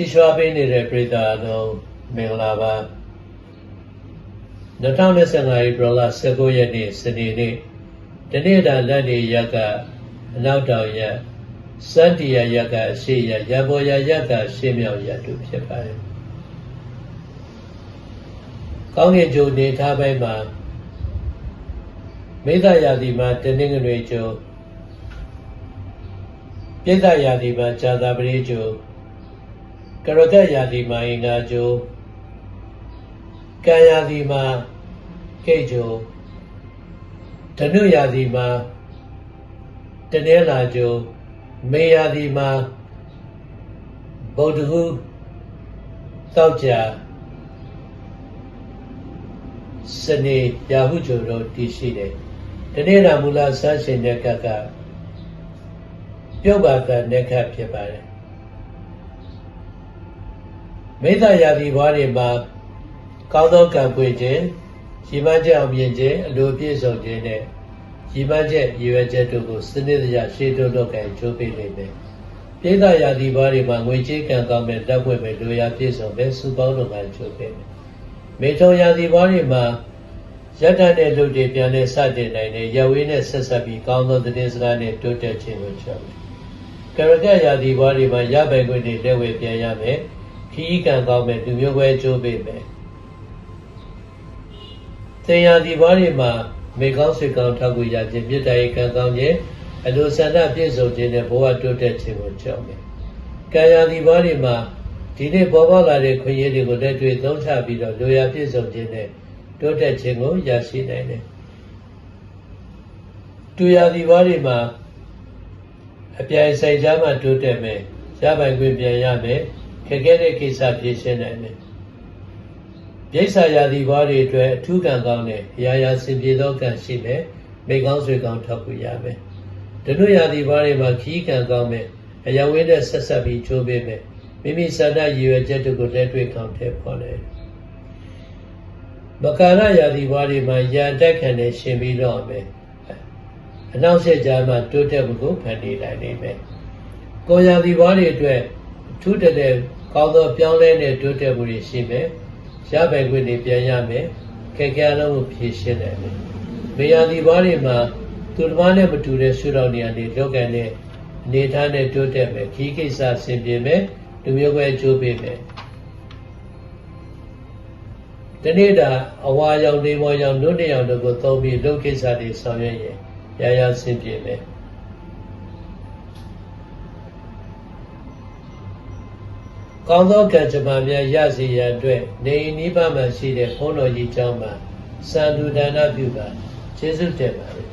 ကြည်ရွှာပေးနေတဲ့ပြည်သားအလုံးမင်္ဂလာပါ2025ဧပြီလ19ရက်နေ့စနေနေ့တနေ့တာလက်နေရက်ကအနောက်တောင်ရက်စန္တီယာရက်ကအရှိရက်ရဘော်ရရက်ကရှေ့မြောက်ရက်တို့ဖြစ်ပါတယ်ကောင်းကင်ဂျိုနေထားပိုင်းမှာမိသားရာသီမှာတနင်္ဂနွေကျိုပြိဿရာသီမှာဇာတာပရိကျို ကရတရာသီမှာအင်္ဂါကျိုကံရာသီမှာကိတ်ကျိုဓနုရာသီမှာတနင်္လာကျိုမေရာသီမှာဗုဒ္ဓဟူးသောက်ကြစနေရာဟုကျိုတို့တည်ရှိတယ်တနေ့တာမူလဆန်းရှင်တဲ့ကကပြုတ်ပါကတဲ့ကဖြစ်ပါတယ် မိစ္ဆာယာတိဘွားတွေမှာကောင်းသောကံပွင့်ခြင်းရည်မှန်းချက်အောင်မြင်ခြင်းအလိုပြည့်စုံခြင်းနဲ့ရည်မှန်းချက်ရည်ရွယ်ချက်တို့ကိုစနစ်တကျရှေ့တိုးတော့ကံချိုးပေးလိမ့်မယ်။ပိဿယာတိဘွားတွေမှာငွေကြေးကံကောင်းမဲ့တပ်ဖွဲ့မဲ့လိုရာပြည့်စုံမဲ့စုပေါင်းတို့ကံချိုးပေးမယ်။မေထုံယာတိဘွားတွေမှာရတ္တတဲ့လူတွေပြန်လဲစတင်နိုင်တဲ့ရဝေးနဲ့ဆက်ဆက်ပြီးကောင်းသောသတင်းစကားနဲ့တိုးတက်ခြင်းကိုချောမယ်။ကရကယာတိဘွားတွေမှာရပိုင်ခွင့်တွေလက်ဝဲပြန်ရမယ်။ ခီးကံကောင်းမဲ့လူမျိုးပဲချိုးပေးမယ်။သင်္ယာဒီဘွားတွေမှာမေကောင်းဆွေကောင်းထောက်ကူရခြင်းမြတ်တရေကံကောင်းခြင်းအလိုဆန္ဒပြည့်စုံခြင်းနဲ့ဘဝတိုးတက်ခြင်းကိုကြောက်မယ်။ကံယာဒီဘွားတွေမှာဒီနေ့ပေါ်ပေါက်လာတဲ့ခွင့်ရည်တွေကိုလက်တွေ့သုံးချပြီးတော့လိုရာပြည့်စုံခြင်းနဲ့တိုးတက်ခြင်းကိုရရှိနိုင်တယ်။တူယာဒီဘွားတွေမှာအပြိုင်ဆိုင်ကြမှာတိုးတက်မယ်။ရပိုင်ခွင့်ပြန်ရမယ်။ ခက်ခဲတဲ့ကိစ္စဖြေရှင်းနိုင်မယ်။ပြိဿာယာတိဘွားတွေအတွက်အထူးကံကောင်းတဲ့ရာရာစင်ပြေသောကံရှိမယ်မိကောင်းဆွေကောင်းထောက်ကူရမယ်ဒနုယာတိဘွားတွေမှာခီးကံကောင်းမယ်အယဝင်းနဲ့ဆက်ဆက်ပြီးချိုးပေးမယ်မိမိစန္ဒရည်ရွယ်ချက်တို့ကိုလက်တွေ့ကောင်းထည့်ဖော်တယ်မကာရယာတိဘွားတွေမှာရာတက်ခံနဲ့ရှင်ပြီးတော့မယ်အနောက်ဆက်ကြားမှာတိုးတက်မှုကိုဖန်တီးနိုင်နိုင်မယ်ကိုယာတိဘွားတွေအတွက်အထူးတတဲ့ ကောင်းသောပြောင်းလဲတဲ့တိုးတက်မှုတွေရှိမယ်ရပိုင်ခွင့်တွေပြန်ရမယ်ခက်ခဲအလုံးကိုဖြေရှင်းနိုင်မယ်မေယာဒီဘွားတွေမှာသူတစ်ပါးနဲ့မတူတဲ့ရှုထောင့်နေရာတွေလောက်ကန်တဲ့အနေထားနဲ့တိုးတက်မယ်ခီးကိစ္စဆင်ပြေမယ်လူမျိုးပဲအကျိုးပေးမယ်ဒီနေ့တာအဝါရောင်နေမော်ရောင်နုနေရောင်တို့ကိုသုံးပြီးလုပ်ကိစ္စတွေဆောင်ရွက်ရင်ရရဆင်ပြေမယ် ကောင်းသောကံကြမ္မာများရစေရန်အတွက်နေနိဗ္ဗာန်မှာရှိတဲ့ဘုန်းတော်ကြီးကျောင်းမှာစံလူဒါနပြုပါကျေးဇူးတင်ပါတယ်